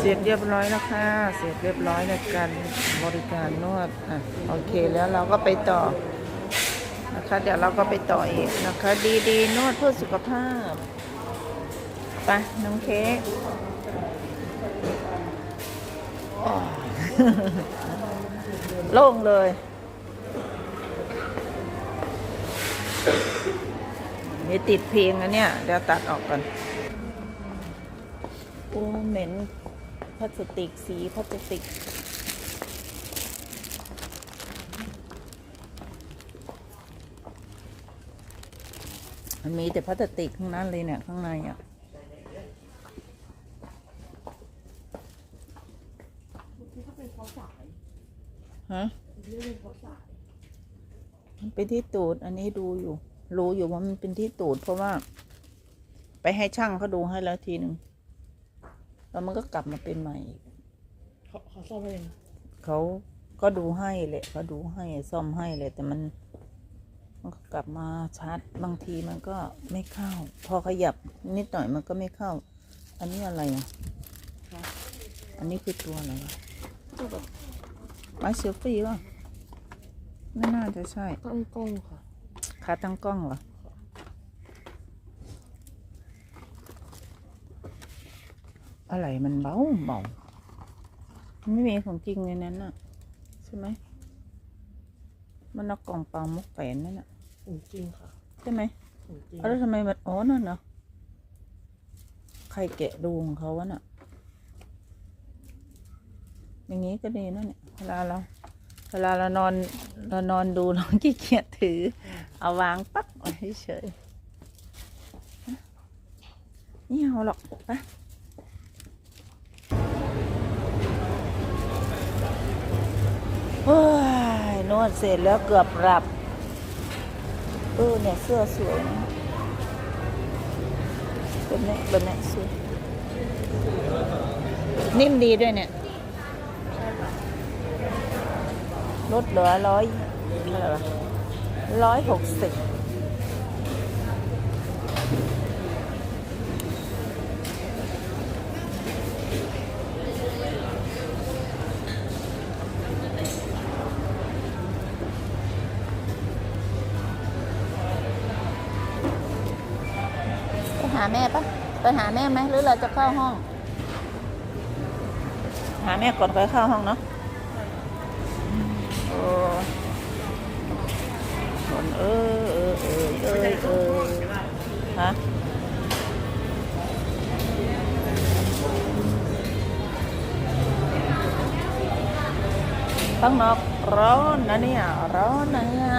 เสร็จเรียบร้อยแล้วค่ะ เสร็จเรียบร้อยในการบริการนวดอะโอเคแล้วเราก็ไปต่อนะคะ เดี๋ยวเราก็ไปต่ออีกนะคะ ดีดีๆนวดเพื่อสุขภาพไปน้องเค้กโล่งเลยมีติดเพลงนะเนี่ย เดี๋ยวตัดออกก่อนโอ้เหม็น พลาสติก สีพลาสติก มันมีแต่พลาสติกทั้งนั้นเลยเนี่ย ข้างในอะฮะมันเป็นที่ตูด อันนี้ดูอยู่ รู้อยู่ว่ามันเป็นที่ตูด เพราะว่า ไปให้ช่างเขาดูให้แล้วทีหนึ่ง แล้วมันก็กลับมาเป็นใหม่อีกเขาเขาซ่อมเองเขาก็ดูให้แหละเขาดูให้ซ่อมให้เลยแต่มันมันก็กลับมาชาร์จบางทีมันก็ไม่เข้า พอขยับนิดหน่อยมันก็ไม่เข้า อันนี้อะไรอะอันนี้คือตัวอะไรวะไม้เซลฟี่ป่ะไม่น่าจะใช่ตั้งกล้องค่ะขาตั้งกล้องเหรอ อะไรมันเบาเบามันไม่มีของจริงในนั้นน่ะ ใช่ไหม มันเอากล่องเปล่ามุกแฝนนั่นน่ะของจริงค่ะใช่ไหมของจริงเอาแล้วทำไมมันอ๋อนั่นเนาะใครแกะดูของเขาวะน่ะ อย่างนี้ก็ดีนะเนี่ยเวลาเรา เวลาเรานอนเรานอนดูเราขี้เกียจถือ เอาวางปั๊บไว้เฉยๆนี่เอาหรอกไปเวดเสร็จแล้วเกือบหลับ เออเนี่ยเสื้อสวยนะแบบนี้แบบนี้สวยนิ่มดีด้วยเนี่ยลดเหลือร้อยเท่าไหร่ร้อยหกสิบาแม่ปะไปหาแม่ไหมหรือเราจะเข้าห้อง หาแม่ก่อนค่อยเข้าห้องเนาะโอ้คนเออเออเออเออเออฮะข้างนอกร้อนนะเนี่ย ร้อนนะเนี่ย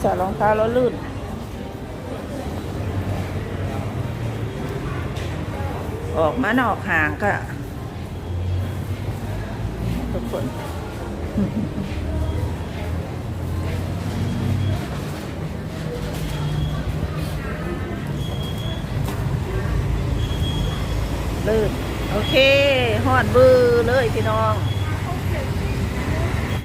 ใส่รองเท้าแล้วลื่น ออกมานอกห่างก็ทุกคนเลื่นโอเคหอดบือเลยพี่น้อง